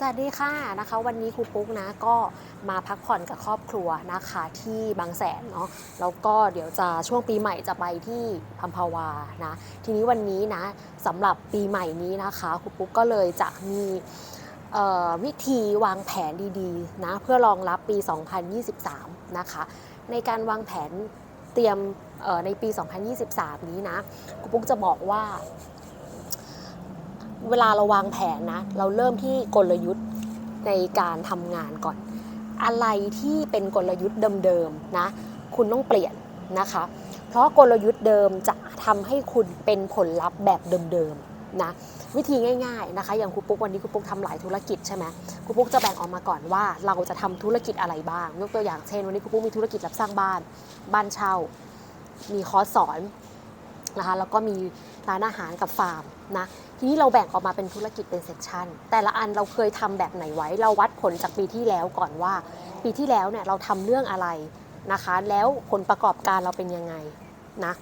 สวัสดีค่ะนะคะวันนี้ครูปุ๊กนะก็มาพักผ่อนกับครอบครัวนะคะที่บางแสนเนาะแล้วก็เดี๋ยวจะช่วงปีใหม่จะไปที่พัมพาวานะทีนี้วันนี้นะสำหรับปีใหม่นี้นะคะครูปุ๊กก็เลยจะมีวิธีวางแผนดีๆนะเพื่อรองรับปี 2023 นะคะในการวางแผนเตรียมเอ่อในปี 2023 นี้นะครูปุ๊กจะบอกว่า เวลาเราวางแผนนะ เราเริ่มที่กลยุทธ์ในการทำงานก่อน อะไรที่เป็นกลยุทธ์เดิมๆนะ คุณต้องเปลี่ยนนะคะ เพราะกลยุทธ์เดิมจะทำให้คุณเป็นผลลัพธ์แบบเดิมๆนะวิธีง่ายๆนะคะ อย่างครูปุ๊กวันนี้ครูปุ๊กทำหลายธุรกิจใช่ไหมครูปุ๊กจะแบ่งออกมาก่อนว่า เราจะทำธุรกิจอะไรบ้าง ยกตัวอย่างเช่น วันนี้ครูปุ๊กมีธุรกิจรับสร้างบ้าน บ้านเช่า มีคอร์สสอน นะคะแล้วก็มีร้านอาหารกับฟาร์มนะทีนี้เราแบ่งออกมาเป็นธุรกิจเป็นเซกชันแต่ละอันเราเคยทำแบบไหนไว้ เราวัดผลจากปีที่แล้วก่อนว่า ปีที่แล้วเนี่ยเราทำเรื่องอะไรนะคะ แล้วผลประกอบการเราเป็นยังไงนะ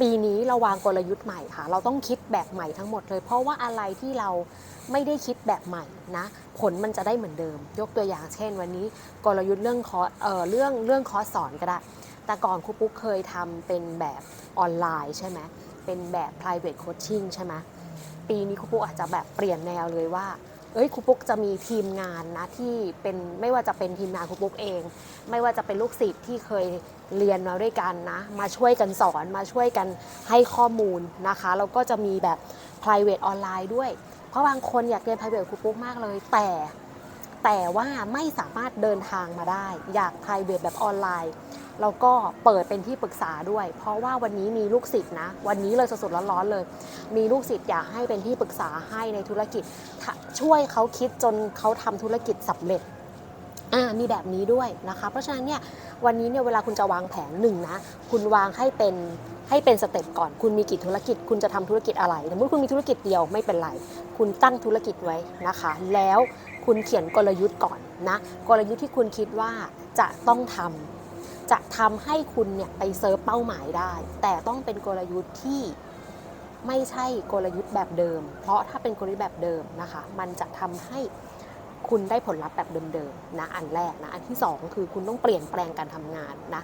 ปีนี้เราวางกลยุทธ์ใหม่ค่ะ เราต้องคิดแบบใหม่ทั้งหมดเลย เพราะว่าอะไรที่เราไม่ได้คิดแบบใหม่นะผลมันจะได้เหมือนเดิม ยกตัวอย่างเช่น วันนี้กลยุทธ์เรื่องคอเอ่อเรื่องเรื่องคอสสอนก็ได้แต่ก่อนครูปุ๊กเคยทำเป็นแบบ ออนไลน์ใช่ไหมเป็นแบบ private coaching ใช่ไหมปีนี้ครูปุ๊กอาจจะแบบเปลี่ยนแนวเลยว่า เอ้ยครูปุ๊กจะมีทีมงานนะที่เป็นไม่ว่าจะเป็นทีมงานครูปุ๊กเอง ไม่ว่าจะเป็นลูกศิษย์ที่เคยเรียนมาด้วยกันนะ มาช่วยกันสอนมาช่วยกันให้ข้อมูลนะคะแล้วก็จะมีแบบ private ออนไลน์ด้วย เพราะบางคนอยากเรียน private ครูปุ๊กมากเลย แต่แต่ว่าไม่สามารถเดินทางมาได้ อยาก private แบบออนไลน์ แล้วก็เปิดเป็นที่ปรึกษาด้วย เพราะว่าวันนี้มีลูกศิษย์นะ วันนี้เลยสดๆร้อนๆเลย มีลูกศิษย์อยากให้เป็นที่ปรึกษาให้ในธุรกิจ ช่วยเขาคิดจนเขาทำธุรกิจสำเร็จมีแบบนี้ด้วยนะคะ เพราะฉะนั้นเนี่ยวันนี้เนี่ยเวลาคุณจะวางแผนหนึ่งนะ คุณวางให้เป็นให้เป็นสเต็ปก่อน คุณมีกี่ธุรกิจ คุณจะทำธุรกิจอะไร สมมติคุณมีธุรกิจเดียวไม่เป็นไร คุณตั้งธุรกิจไว้นะคะ แล้วคุณเขียนกลยุทธ์ก่อนนะ กลยุทธ์ที่คุณคิดว่าจะต้องทำ จะทำให้คุณเนี่ยไปเซิร์ฟเป้าหมายได้ แต่ต้องเป็นกลยุทธ์ที่ไม่ใช่กลยุทธ์แบบเดิม เพราะถ้าเป็นกลยุทธ์แบบเดิมนะคะ มันจะทำให้คุณได้ผลลัพธ์แบบเดิมๆนะอันแรกนะอันที่สองคือคุณต้องเปลี่ยนแปลงการทำงานนะ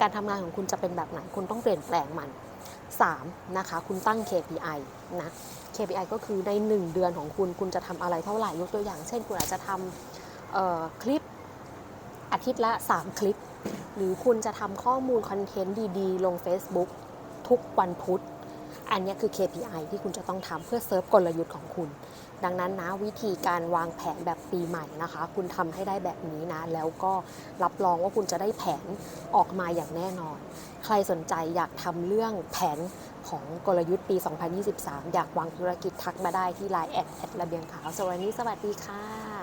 การทำงานของคุณจะเป็นแบบไหนคุณต้องเปลี่ยนแปลงมันสามนะคะคุณตั้ง KPI นะ KPI ก็คือใน 1 เดือนของคุณคุณจะทำอะไรเท่าไหร่ยกตัวอย่าง เช่น คุณอาจจะทำคลิปอาทิตย์ละ 3 คลิป หรือคุณจะทำข้อมูลคอนเทนต์ดีๆ ลง Facebook ทุกวันพุธ อันนี้คือ KPI ที่คุณจะต้องทำเพื่อเซิร์ฟกลยุทธ์ของคุณ ดังนั้นนะวิธีการวางแผนแบบปีใหม่นะคะ คุณทำให้ได้แบบนี้นะ แล้วก็รับรองว่าคุณจะได้แผนออกมาอย่างแน่นอน ใครสนใจอยากทำเรื่องแผนของกลยุทธ์ปี 2023 อยากวางธุรกิจทักมาได้ที่ Line แอดแอดระเบียงขาวสวัสดีสวัสดีค่ะ